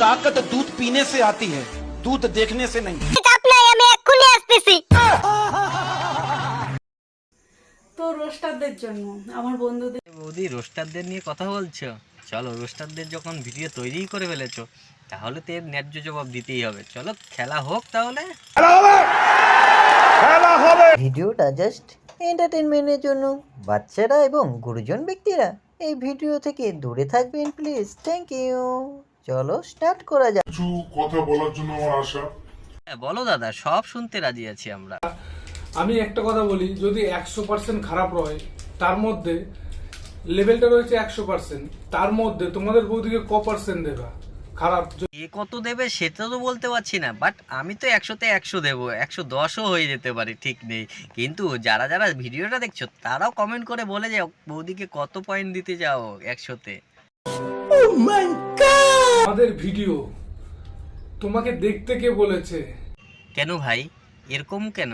তাকত দুধ পিনে সে আতি হ্যাঁ দুধ দেখনে সে নেই তো রোস্টারদের জন্য আমার বন্ধুদের বৌদি রোস্টারদের নিয়ে কথা বলছো? চলো রোস্টারদের যখন ভিডিও তৈরি করে ফেলেছো তাহলে তো এর ন্যায্য জবাব দিতেই হবে। চলো খেলা হোক তাহলে। ভিডিওটা জাস্ট এন্টারটেনমেন্টের জন্য। বাচ্চারা এবং গুরুজন ব্যক্তিরা এই ভিডিও থেকে দূরে থাকবেন প্লিজ থ্যাংক ইউ চলো স্টার্ট করা যাক। কিছু কথা বলার জন্য আমার আশা। হ্যাঁ, বলো দাদা সব শুনতে রাজি আছি আমরা। আমি একটা কথা বলি যদি একশো পার্সেন্ট খারাপ হয় তার মধ্যে লেভেলটা রয়েছে একশো পার্সেন্ট তার মধ্যে তোমাদের বৌদিকে ক পার্সেন্ট দেবা? খারাপ য- এ কত দেবে সেটা তো বলতে পারছি না বাট আমি তো একশোতে একশো দেবো একশো দশও হয়ে যেতে পারে ঠিক নেই। কিন্তু যারা যারা ভিডিওটা দেখছ তারাও কমেন্ট করে বলে যে বৌদিকে কত পয়েন্ট দিতে যাও একশোতে? আমাদের ভিডিও। তোমাকে দেখতে কে বলেছে? কেন ভাই? এরকম কেন?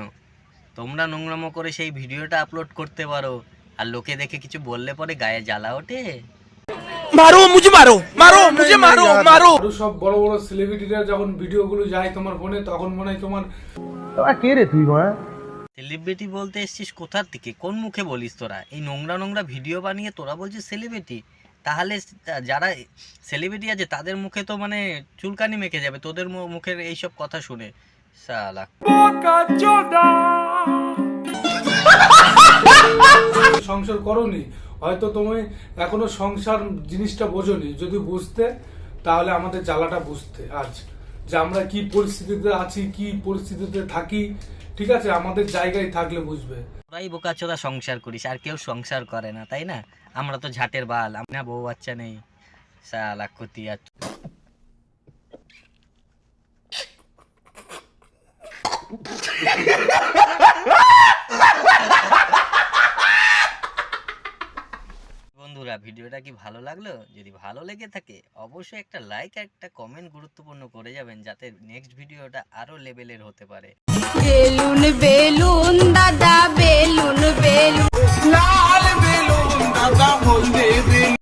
তোমরা নোংরামো করে সেই ভিডিওটা আপলোড করতে পারো। আর লোকে দেখে কিছু বললে পরে গায়ে জ্বালা ওঠে। মারো মুজে মারো মারো মুজে মারো মারো। সব বড় বড় সেলিব্রিটিরা যখন ভিডিওগুলো যায় তোমার ফোনে তখন মনে হয় তোমার তোরা কে রে তুই মা? সেলিব্রিটি বলতে এসছিস কোথার থেকে? কোন মুখে বলিস তোরা? এই নোংরা নোংরা ভিডিও বানিয়ে তোরা বলছিস সেলিব্রিটি তাহলে যারা সেলিব্রিটি আছে তাদের মুখে তো মানে চুলকানি মেখে যাবে তোদের মু- মুখের এইসব কথা শুনে। সালা সংসার করনি? হয়তো তুমি এখনও সংসার জিনিসটা বোঝনি। যদি বুঝতে তাহলে আমাদের জ্বালাটা বুঝতে আজ। যে আমরা কি পরিস্থিতিতে আছি, কি পরিস্থিতিতে থাকি, ঠিক আছে, আমাদের জায়গায় থাকলে বুঝবে। তোরাই বোকাচোদা সংসার করিস, আর কেউ সংসার করে না, তাই না? আমরা তো ঝাটের বাল আমরা বউ বাচ্চা নেই। সালা ক্ষতি আর বন্ধুরা ভিডিওটা কি ভালো লাগল? যদি ভালো লেগে থাকে, অবশ্যই একটা লাইক আর একটা কমেন্ট গুরুত্বপূর্ণ করে যাবেন, যাতে নেক্সট ভিডিওটা আরও লেভেলের হতে পারে। বেলুন বেলুন, দাদা, বেলুন।